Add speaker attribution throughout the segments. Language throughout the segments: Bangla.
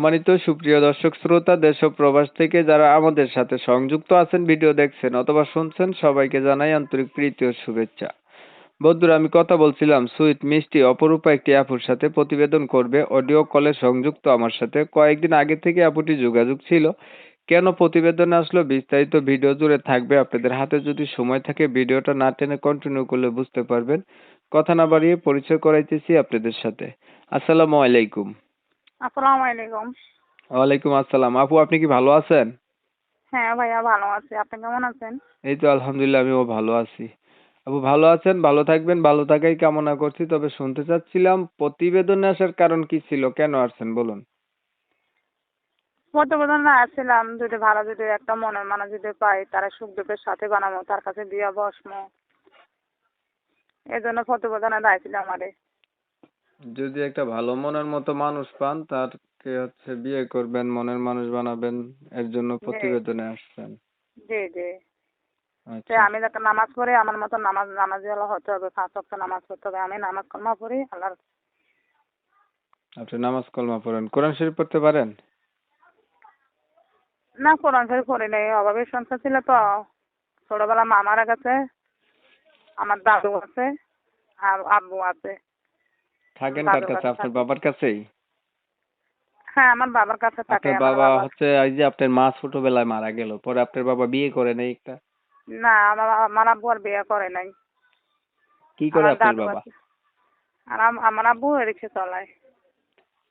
Speaker 1: সম্মানিত সুপ্রিয় দর্শক শ্রোতা, দেশ ও প্রবাস থেকে যারা আমাদের সাথে সংযুক্ত আছেন, ভিডিও দেখছেন অথবা শুনছেন, সবাইকে জানাই আন্তরিক প্রীতি ও শুভেচ্ছা। বন্ধুরা, আমি কথা বলছিলাম, সুইট মিষ্টি অপরূপা একটি আপুর সাথে প্রতিবেদন করবে, অডিও কলে সংযুক্ত আমার সাথে। কয়েকদিন আগে থেকে আপুটি যোগাযোগ ছিল। কেন প্রতিবেদন আসলো, বিস্তারিত ভিডিও জুড়ে থাকবে। আপনাদের হাতে যদি সময় থাকে, ভিডিওটা না টেনে কন্টিনিউ করলে বুঝতে পারবেন। কথা না বাড়িয়ে পরিচয় করাইতেছি আপনাদের সাথে। আসসালামু আলাইকুম।
Speaker 2: আসসালামু আলাইকুম
Speaker 1: ওয়ালাইকুম আসসালাম। আপু আপনি কি ভালো আছেন?
Speaker 2: হ্যাঁ ভাইয়া ভালো আছি। আপনি কেমন আছেন?
Speaker 1: এই তো আলহামদুলিল্লাহ আমিও ভালো আছি। আপু ভালো আছেন? ভালো থাকবেন ভালো থাকাই কামনা করছি। তবে শুনতে চাচ্ছিলাম প্রতিবেদনে আসার কারণ কি ছিল? কেন আসছেন বলুন।
Speaker 2: প্রতিবেদনে আসছিলাম যদি ভালো যদি একটা মনের মানে যদি পাই তারা সুখ দুঃখের সাথে বানাবো তার কাছে বিয়া বসমো এই জন্য প্রতিবেদনে আসছিলাম আমারে।
Speaker 1: যদি একটা ভালো মনের মতো মানুষ পান তারকে হচ্ছে বিয়ে করবেন মনের মানুষ বানাবেন এর জন্য প্রতিবেদনে আসছেন।
Speaker 2: জি জি।
Speaker 1: আচ্ছা।
Speaker 2: আমি যাতে নামাজ পড়ি আমার মতো নামাজ নামাজি হলে হতে হবে পাঁচ ওয়াক্ত নামাজ পড়তে হবে। আমি নামাজ কলমা পড়ি আল্লাহর
Speaker 1: আপনি নামাজ কলমা পড়েন। কোরআন শরীফ পড়তে পারেন?
Speaker 2: না কোরআন শরীফ পড়ি নাই। অভাবের সংসার ছিল তো। ছোটবেলা মামারা গেছে আমার দাদু আছে আর আব্বু আছে।
Speaker 1: থাকেন কার কাছে? আপনার বাবার কাছেই?
Speaker 2: হ্যাঁ আমার বাবার কাছে থাকে
Speaker 1: আপনার বাবা
Speaker 2: বাবা
Speaker 1: হচ্ছে এই যে আপনার মা ছোটবেলায় মারা গেল পরে আপনার বাবা বিয়ে করে নাই একটা?
Speaker 2: না আমার আমার আব্বু আর বিয়ে করে নাই।
Speaker 1: কি করে আপনার বাবা?
Speaker 2: আর আমার আব্বু রিক্সা চালায়।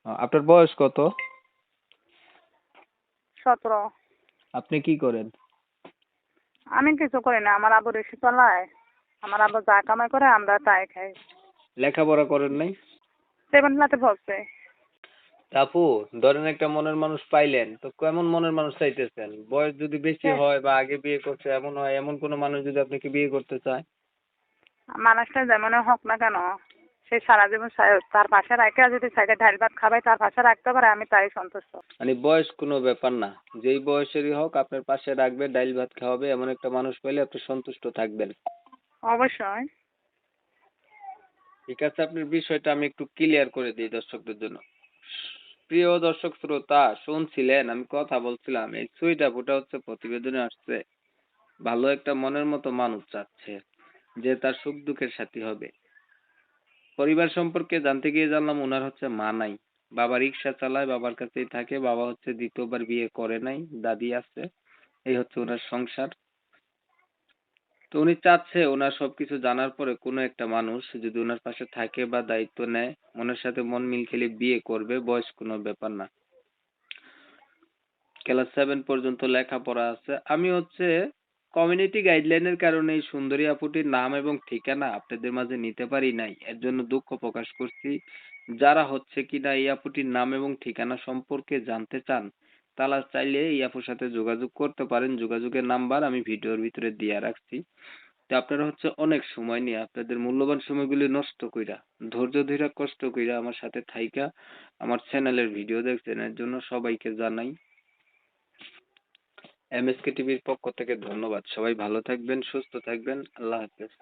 Speaker 1: আপনার বয়স কত?
Speaker 2: সতেরো।
Speaker 1: আপনি কি করেন?
Speaker 2: আমি কিছু করি না আমার আব্বু রিক্সা চালায়। আমার আব্বু যা কামাই করে আমরা তাই খাই।
Speaker 1: লেখাপড়া করেন নাই?
Speaker 2: সেভেন ক্লাসে পড়ছে।
Speaker 1: আপু ধরেন একটা মনের মানুষ পাইলেন তো কেমন মনের মানুষ চাইতেছেন? বয়স যদি বেশি
Speaker 2: হ্যাঁ।
Speaker 1: হয় বা আগে বিয়ে করছে এমন হয় এমন কোনো মানুষ যদি আপনাকে বিয়ে করতে চায়?
Speaker 2: মানুষটা যেমন হোক না কেন সে সারা জীবন তার পাশে রাখে যদি সাইডে ঢাল ভাত খাবে তার পাশে রাখতে পারে আমি তাই সন্তুষ্ট।
Speaker 1: মানে বয়স কোনো ব্যাপার না। যেই বয়সেরই হোক আপনার পাশে রাখবে ডাইল ভাত খাওয়াবে এমন একটা মানুষ পাইলে আপনি সন্তুষ্ট থাকবেন।
Speaker 2: অবশ্যই।
Speaker 1: ঠিক আছে, আপনার বিষয়টা আমি একটু ক্লিয়ার করে দিই দর্শকদের জন্য। প্রিয় দর্শক শ্রোতা, শুনছিলেন? আমি কথা বলছিলাম, এই সুইট আপুটা হচ্ছে, প্রতিবেদনে আসছে। ভালো একটা মনের মতো মানুষ চাচ্ছে যে তার সুখ দুঃখের সাথী হবে। পরিবার সম্পর্কে জানতে গিয়ে জানলাম ওনার হচ্ছে মা নাই। বাবা রিক্সা চালায়, বাবার কাছেই থাকে, বাবা হচ্ছে দ্বিতীয়বার বিয়ে করে নাই, দাদি আছে। এই হচ্ছে ওনার সংসার। তো উনি চাচ্ছে ওনার সবকিছু জানার পরে কোনো একটা মানুষ যদি ওনার পাশে থাকে বা দায়িত্ব নেয় মনের সাথে মন মিল খেলে বিয়ে করবে, বয়স কোনো ব্যাপার না। ক্লাস সেভেন পর্যন্ত লেখাপড়া আছে। আমি হচ্ছে কমিউনিটি গাইডলাইনের কারণে এই সুন্দরী আপুটির নাম এবং ঠিকানা আপনাদের মাঝে নিতে পারি নাই। এর জন্য দুঃখ প্রকাশ করছি। যারা হচ্ছে কিনা এই আপুটির নাম এবং ঠিকানা সম্পর্কে জানতে চান তারা চাইলে এই আপুর সাথে যোগাযোগ করতে পারেন। যোগাযোগের নাম্বার আমি ভিডিওর ভিতরে দিয়ে রাখছি। তো আপনারা হচ্ছে অনেক সময় নিয়ে আপনাদের মূল্যবান সময়গুলি নষ্ট কইরা, ধৈর্য ধরে কষ্ট কইরা আমার সাথে থাইকা আমার চ্যানেলের ভিডিও দেখছেন, এর জন্য সবাইকে জানাই। এমএসকে টিভির পক্ষ থেকে ধন্যবাদ। সবাই ভালো থাকবেন, সুস্থ থাকবেন। আল্লাহ হাফেজ।